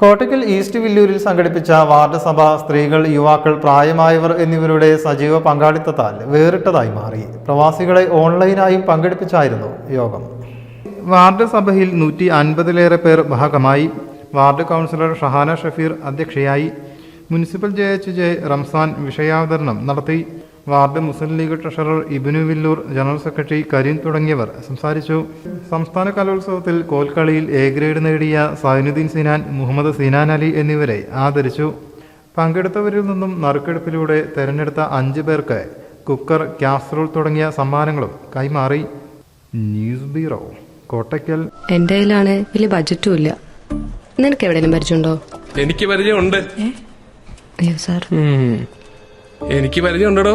Kottakkal east വില്ലൂരിൽ സംഘടിപ്പിച്ച ward സഭ സ്ത്രീകൾ യുവാക്കൾ പ്രായമായവർ എന്നിവരുടെ സജീവ പങ്കാളിത്തത്താൽ വേറിട്ടതായി മാറി. പ്രവാസികളെ ഓൺലൈനായും പങ്കെടുപ്പിച്ചായിരുന്നു യോഗം. വാർഡ് സഭയിൽ നൂറ്റി അൻപതിലേറെ പേർ ഭാഗമായി. വാർഡ് കൗൺസിലർ ഷഹാന ഷഫീർ അധ്യക്ഷയായി. Municipal J H J Ramzan വിഷയാവതരണം നടത്തി. Ward Muslim League treasurer Ibinu Villoor general secretary Kareem തുടങ്ങിയവർ സംസാരിച്ചു. സംസ്ഥാന കലോത്സവത്തിൽ കോൽക്കളിയിൽ എ ഗ്രേഡ് നേടിയ സൈനുദ്ദീൻ സിനാൻ മുഹമ്മദ് സിനാൻ അലി എന്നിവരെ ആദരിച്ചു. പങ്കെടുത്തവരിൽ നിന്നും നറുക്കെടുപ്പിലൂടെ തെരഞ്ഞെടുത്ത അഞ്ച് പേർക്ക് കുക്കർ കാസറോൾ തുടങ്ങിയ സമ്മാനങ്ങളും കൈമാറി. News bureau Kottakkal. എന്റെ കയ്യിലാണ് വലിയ ബജറ്റും ഇല്ല. നിനക്ക് എവിടെയെങ്കിലും പരിചയമുണ്ടോ? എനിക്ക് പരിചയമുണ്ട്. അയ്യോ സാർ. എനിക്ക് പരിചയമുണ്ടോ